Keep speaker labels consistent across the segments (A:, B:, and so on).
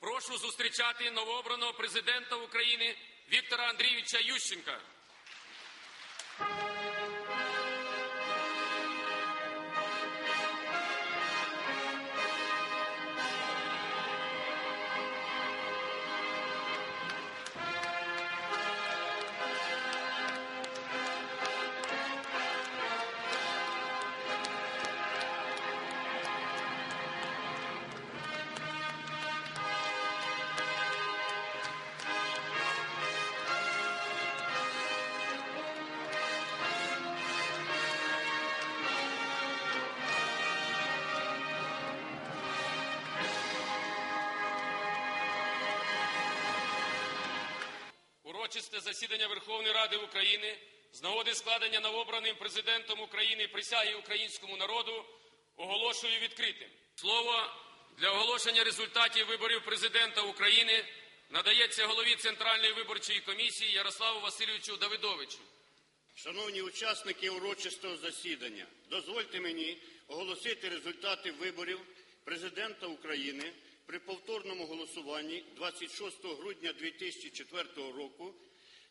A: прошу зустрічати новообраного президента України Віктора Андрійовича Ющенка. Урочисте засідання Верховної Ради України з нагоди складення новообраним президентом України присяги українському народу оголошую відкритим. Слово для оголошення результатів виборів президента України надається голові Центральної виборчої комісії Ярославу Васильовичу Давидовичу.
B: Шановні учасники урочистого засідання, дозвольте мені оголосити результати виборів президента України при повторному голосуванні 26 грудня 2004 року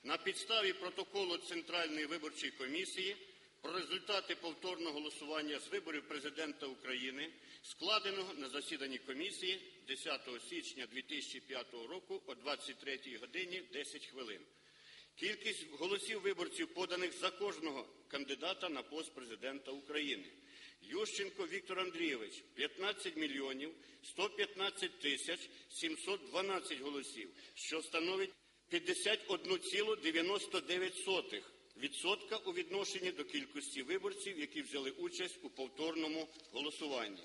B: на підставі протоколу Центральної виборчої комісії про результати повторного голосування з виборів президента України, складеного на засіданні комісії 10 січня 2005 року о 23 годині 10 хвилин. Кількість голосів виборців, поданих за кожного кандидата на пост президента України. Ющенко Віктор Андрійович 15 мільйонів 115 тисяч 712 голосів, що становить 51,99% відсотка у відношенні до кількості виборців, які взяли участь у повторному голосуванні.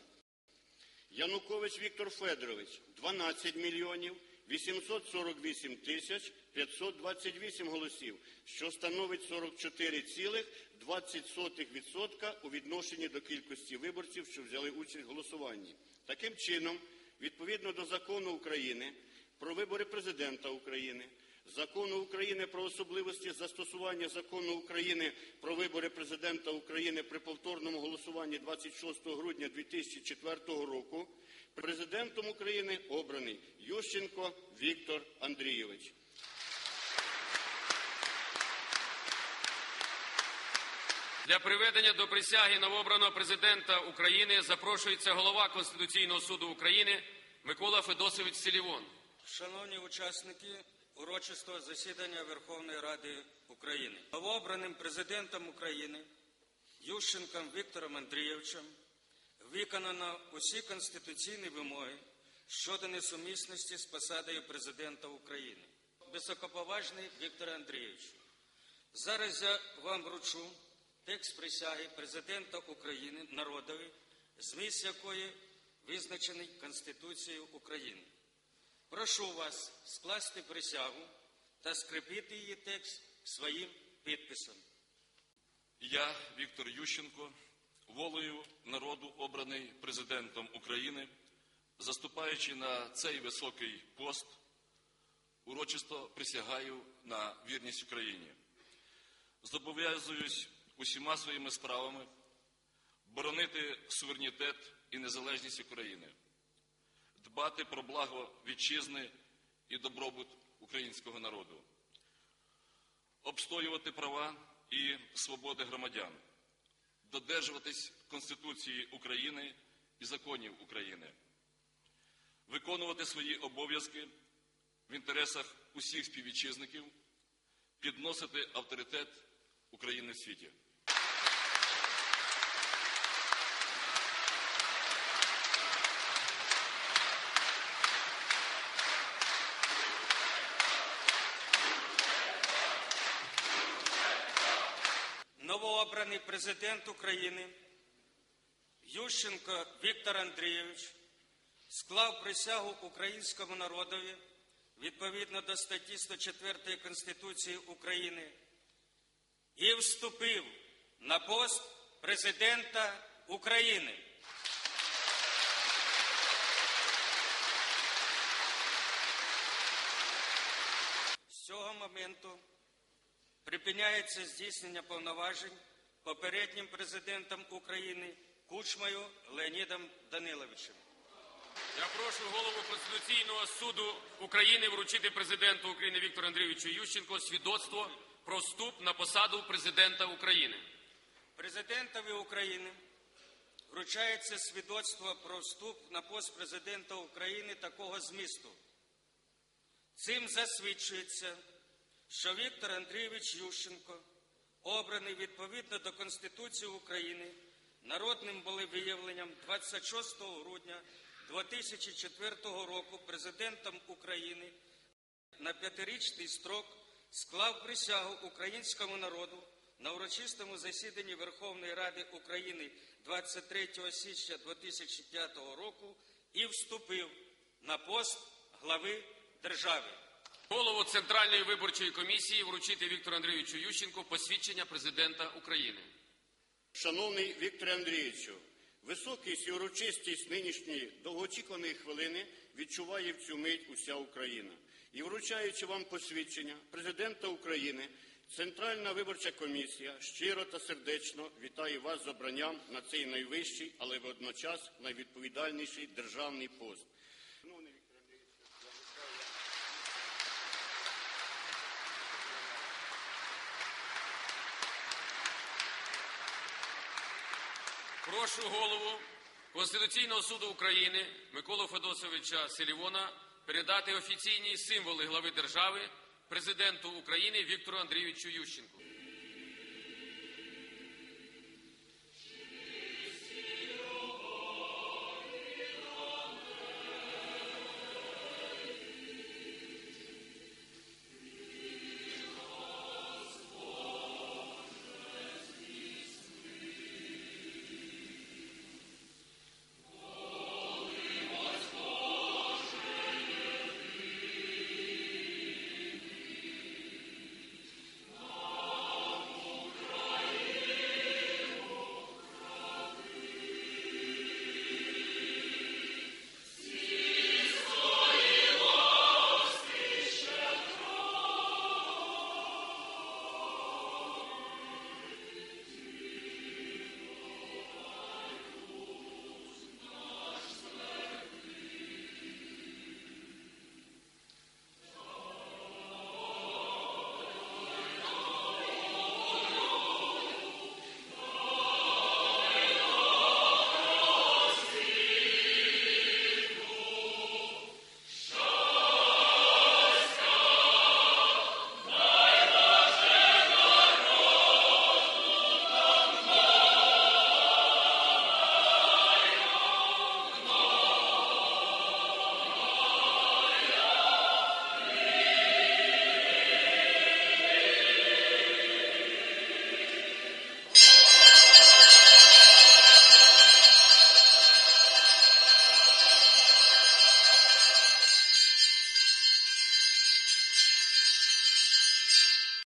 B: Янукович Віктор Федорович 12 мільйонів 848 тисяч 528 голосів, що становить 44,20% у відношенні до кількості виборців, що взяли участь в голосуванні. Таким чином, відповідно до закону України про вибори президента України, Закону України про особливості застосування закону України про вибори президента України при повторному голосуванні 26 грудня 2004 року президентом України обраний Ющенко Віктор Андрійович.
A: Для приведення до присяги новообраного президента України запрошується голова Конституційного суду України Микола Федосович Селівон.
C: Шановні учасники урочистого засідання Верховної Ради України, новообраним президентом України Ющенком Віктором Андрійовичем виконано усі конституційні вимоги щодо несумісності з посадою президента України. Високоповажний Віктор Андрійович, зараз я вам вручу текст присяги президента України народові, зміст якої визначений Конституцією України. Прошу вас скласти присягу та скріпити її текст своїм підписом.
D: Я, Віктор Ющенко, волею народу обраний президентом України, заступаючи на цей високий пост, урочисто присягаю на вірність Україні. Зобов'язуюсь усіма своїми справами боронити суверенітет і незалежність України, дбати про благо вітчизни і добробут українського народу, обстоювати права і свободи громадян, додержуватись Конституції України і законів України, виконувати свої обов'язки в інтересах усіх співвітчизників, підносити авторитет України в світі.
C: Новообраний президент України Ющенко Віктор Андрійович склав присягу українському народові відповідно до статті 104 Конституції України і вступив на пост президента України. З цього моменту припиняється здійснення повноважень попереднім президентом України Кучмою Леонідом Даниловичем.
A: Я прошу голову Конституційного суду України вручити президенту України Віктору Андрійовичу Ющенко свідоцтво про вступ на посаду президента України.
C: Президентові України вручається свідоцтво про вступ на пост президента України такого змісту. Цим засвідчується, що Віктор Андрійович Ющенко, обраний відповідно до Конституції України, народним волевиявленням 26 грудня 2004 року президентом України на п'ятирічний строк склав присягу українському народу на урочистому засіданні Верховної Ради України 23 січня 2005 року і вступив на пост глави держави.
A: Голову Центральної виборчої комісії вручити Віктору Андрійовичу Ющенку посвідчення президента України.
B: Шановний Вікторе Андрійовичу, високість і урочистість нинішньої довгоочікуваної хвилини відчуває в цю мить уся Україна. І вручаючи вам посвідчення президента України, Центральна виборча комісія щиро та сердечно вітає вас з обранням на цей найвищий, але водночас найвідповідальніший державний пост. Шановний Віктор Андрійович, я вітаю.
A: Прошу голову Конституційного суду України Миколу Федосовича Селівона передати офіційні символи глави держави президенту України Віктору Андрійовичу Ющенку.